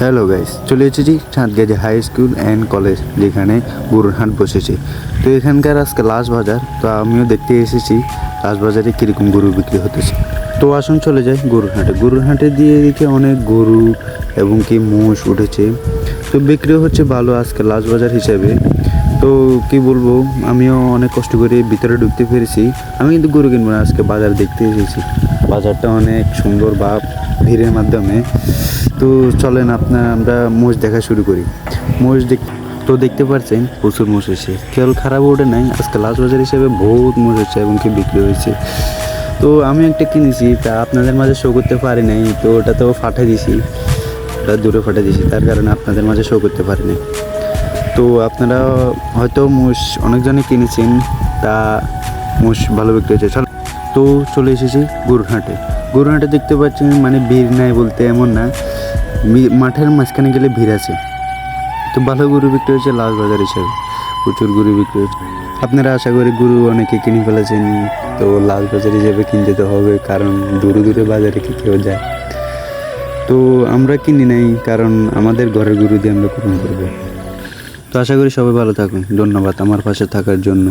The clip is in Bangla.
হ্যালো গাইস চলে এসেছি Chandgazi high school and college যেখানে গরুর হাট বসেছে। তো এখানকার আজকে লাশ বাজার, তো আমিও দেখতে এসেছি লাশ বাজারে কীরকম গরু বিক্রি হতেছে। তো আসুন চলে যাই গরুর হাটে। গরুর হাটে দিয়ে এদিকে অনেক গরু এবং কি মোষ উঠেছে। তো বিক্রি হচ্ছে ভালো আজকে লাশ বাজার হিসেবে। তো কি বলব, আমিও অনেক কষ্ট করে ভিতরে ঢুকতে পেরেছি। আমি কিন্তু গরু কিনবো না, আজকে বাজার দেখতে এসেছি। বাজারটা অনেক সুন্দর বা ভিড়ের মাধ্যমে। তো চলেন আপনার আমরা মোষ দেখা শুরু করি। মোষ দেখ, তো দেখতে পাচ্ছেন প্রচুর মোষ এসে কেবল খারাপ ওঠে নাই, আজকে লাস্ট বাজার হিসেবে বহুত মোষ হচ্ছে এবং কি বিক্রি হয়েছে। তো আমি একটা কিনেছি, তা আপনাদের মাঝে শো করতে পারি নাই, তো ওটা তো ফাটাই দিয়েছি ওটা দূরে ফাটাই দিয়েছি তার কারণে আপনাদের মাঝে শো করতে পারি নাই। তো আপনারা হয়তো মোষ অনেকজনে কিনেছেন, তা মোষ ভালো বিক্রি হয়েছে। তো চলে এসেছি গরুরহাটে গরুরহাটে দেখতে পাচ্ছেন মানে ভিড় নাই বলতে এমন না। মাঠের মাঝখানে গেলে ভিড় আছে। তো ভালো গরু বিক্রি হয়েছে, লাল বাজার হিসাবে প্রচুর গরু বিক্রি হয়েছে। আপনারা আশা করি গরু অনেকে কিনে ফেলেছেন, তো লাল বাজার হিসেবে কিনতে তো হবে, কারণ দূরে দূরে বাজারে কি কেউ যায়। তো আমরা কিনি নাই, কারণ আমাদের ঘরের গরু দিয়ে আমরা পূরণ করব। তো আশা করি সবাই ভালো থাকুন। ধন্যবাদ আমার পাশে থাকার জন্য।